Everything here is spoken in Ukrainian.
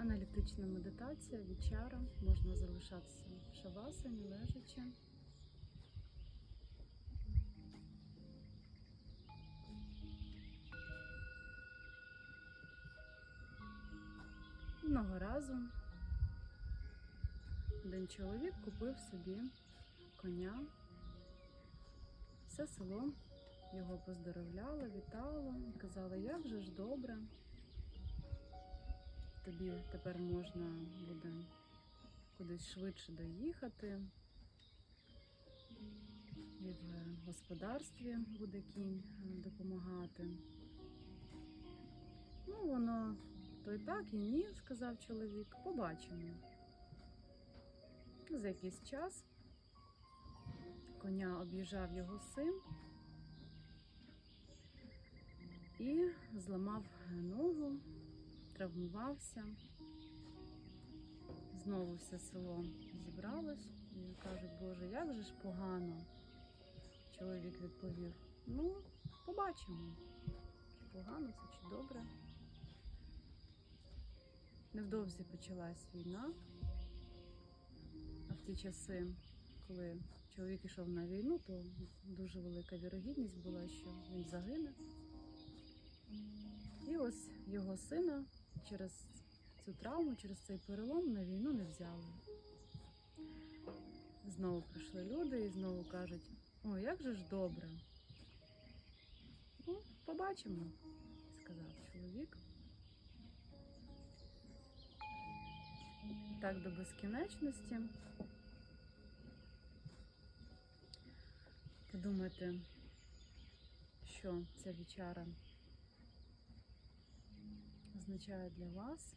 Аналітична медитація, вічара. Можна залишатися в шавасані, лежачи. Одного разу один чоловік купив собі коня. Все село його поздоровляло, вітало, казало, як же ж добре. Тобі тепер можна буде кудись швидше доїхати. І в господарстві буде кінь е, допомагати. Ну, воно то й так, і ні, сказав чоловік. Побачимо. За якийсь час коня об'їжджав його син і зламав ногу, травмувався. Знову все село зібралось і кажуть, Боже, як же ж погано. Чоловік відповів: ну, побачимо, чи погано це чи добре. Невдовзі почалась війна. А в ті часи, коли чоловік йшов на війну, то дуже велика вірогідність була, що він загине. І ось його сина через цю травму, через цей перелом на війну не взяли. Знову прийшли люди і знову кажуть: о, як же ж добре. Ну, побачимо, сказав чоловік. Так до безкінечності. Подумайте, що ця вічара означає для вас.